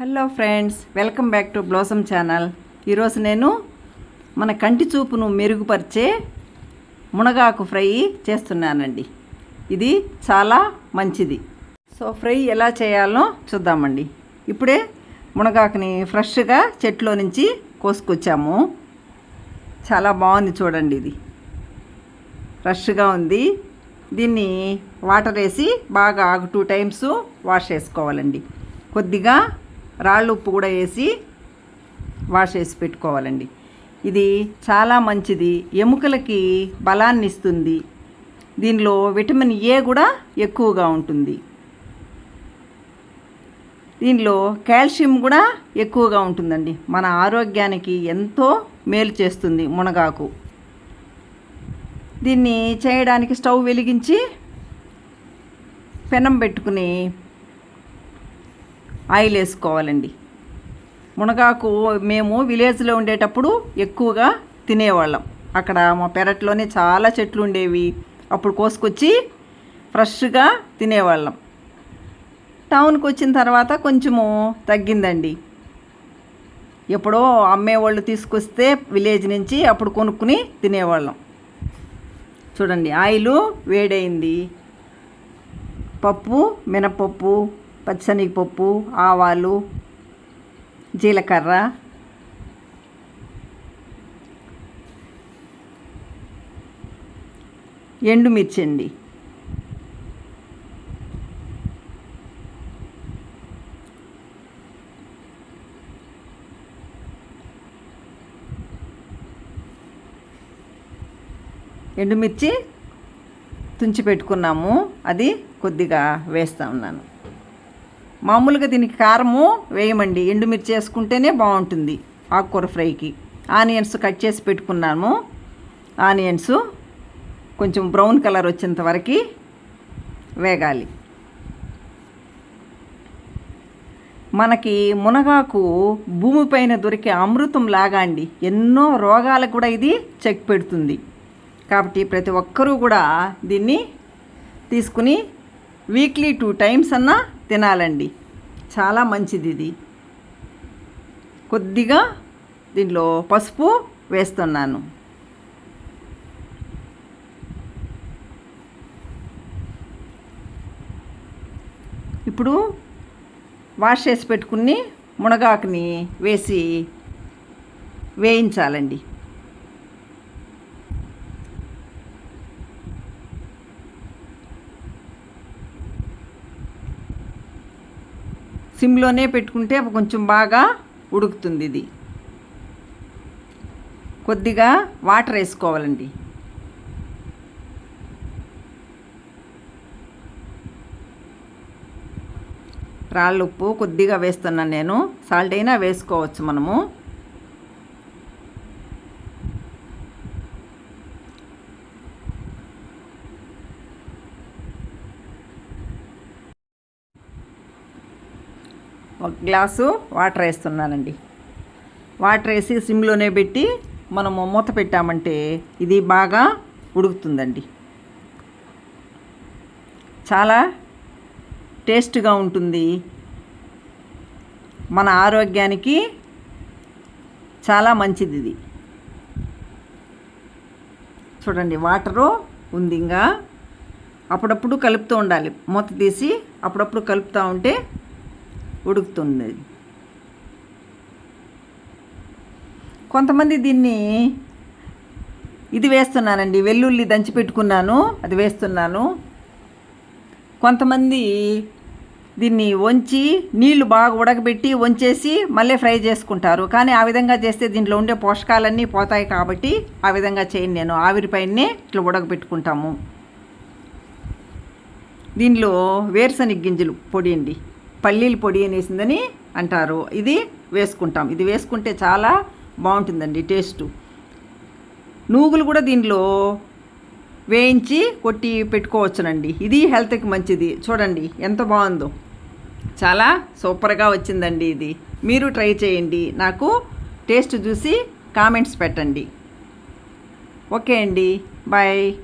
Hello friends welcome back to blossom channel. ఈరోజు నేను మన కంటి చూపును మెరుగుపరిచే మునగాకు ఫ్రై చేస్తున్నానండి. ఇది చాలా మంచిది. సో ఫ్రై ఎలా చేయాలో చూద్దామండి. ఇప్పుడే మునగాకుని ఫ్రెష్గా చెట్లో నుంచి కోసుకొచ్చాము. చాలా బాగుంది చూడండి ఇది. ఫ్రెష్గా ఉంది. దీన్ని వాటర్ వేసి బాగా టూ టైమ్స్ వాష్ చేసుకోవాలండి. కొద్దిగా రాళ్ళు ఉప్పు కూడా వేసి వాష్ చేసి పెట్టుకోవాలండి. ఇది చాలా మంచిది. ఎముకలకి బలాన్ని ఇస్తుంది. దీనిలో విటమిన్ ఏ కూడా ఎక్కువగా ఉంటుంది. దీనిలో కాల్షియం కూడా ఎక్కువగా ఉంటుందండి. మన ఆరోగ్యానికి ఎంతో మేలు చేస్తుంది మునగాకు. దీన్ని చేయడానికి స్టవ్ వెలిగించి పెనం పెట్టుకుని ఆయిల్ వేసుకోవాలండి. మునగాకు మేము విలేజ్లో ఉండేటప్పుడు ఎక్కువగా తినేవాళ్ళం. అక్కడ మా పెరట్లోనే చాలా చెట్లు ఉండేవి. అప్పుడు కోసుకొచ్చి ఫ్రెష్గా తినేవాళ్ళం. టౌన్కి వచ్చిన తర్వాత కొంచెము తగ్గిందండి. ఎప్పుడో అమ్మేవాళ్ళు తీసుకొస్తే విలేజ్ నుంచి అప్పుడు కొనుక్కుని తినేవాళ్ళం. చూడండి ఆయిల్ వేడైంది. పప్పు మినపప్పు పచ్చనిపప్పు ఆవాలు జీలకర్ర ఎండుమిర్చి అండి ఎండుమిర్చి తుంచి పెట్టుకున్నాము. అది కొద్దిగా వేస్తా ఉన్నాను. మామూలుగా దీనికి కారము వేయమండి. ఎండుమిర్చి వేసుకుంటేనే బాగుంటుంది ఆకుకూర ఫ్రైకి. ఆనియన్స్ కట్ చేసి పెట్టుకున్నాము. ఆనియన్స్ కొంచెం బ్రౌన్ కలర్ వచ్చేంత వరకు వేగాలి. మనకి మునగాకు భూమిపైన దొరికే అమృతం లాగా అండి. ఎన్నో రోగాలకు కూడా ఇది చెక్ పెడుతుంది. కాబట్టి ప్రతి ఒక్కరూ కూడా దీన్ని తీసుకుని వీక్లీ టూ టైమ్స్ అన్నా తినాలండి. చాలా మంచిది ఇది. కొద్దిగా దీంట్లో పసుపు వేస్తున్నాను. ఇప్పుడు వాష్ చేసి పెట్టుకుని మునగాకుని వేసి వేయించాలండి. సిమ్లోనే పెట్టుకుంటే కొంచెం బాగా ఉడుకుతుంది ఇది. కొద్దిగా వాటర్ వేసుకోవాలండి. రాళ్ళు ఉప్పు కొద్దిగా వేస్తున్నాను నేను. సాల్ట్ అయినా వేసుకోవచ్చు మనము. ఒక గ్లాసు వాటర్ వేస్తున్నానండి. వాటర్ వేసి సిమ్లోనే పెట్టి మనము మూత పెట్టామంటే ఇది బాగా ఉడుకుతుందండి. చాలా టేస్ట్గా ఉంటుంది. మన ఆరోగ్యానికి చాలా మంచిది ఇది. చూడండి వాటరు ఉంది ఇంకా. అప్పుడప్పుడు కలుపుతూ ఉండాలి. మూత తీసి అప్పుడప్పుడు కలుపుతూ ఉంటే ఉడుకుతుంది. కొంతమంది దీన్ని ఇది వేస్తున్నానండి వెల్లుల్లి దంచి పెట్టుకున్నాను అది వేస్తున్నాను. కొంతమంది దీన్ని వంచి నీళ్ళు బాగా ఉడకబెట్టి వంచేసి మళ్ళీ ఫ్రై చేసుకుంటారు. కానీ ఆ విధంగా చేస్తే దీంట్లో ఉండే పోషకాలన్నీ పోతాయి కాబట్టి ఆ విధంగా చేయను నేను. ఆవిరిపైనే ఇట్లా ఉడకబెట్టుకుంటాము. దీనిలో వేరుశనగ గింజలు పొడి అండి. పల్లీల పొడి అనేసిందని అంటారు. ఇది వేసుకుంటాం. ఇది వేసుకుంటే చాలా బాగుంటుందండి టేస్టు. నూగులు కూడా దీనిలో వేయించి కొట్టి పెట్టుకోవచ్చునండి. ఇది హెల్త్కి మంచిది. చూడండి ఎంత బాగుందో. చాలా సూపర్గా వచ్చిందండి ఇది. మీరు ట్రై చేయండి. నాకు టేస్ట్ చూసి కామెంట్స్ పెట్టండి. ఓకే అండి. బాయ్.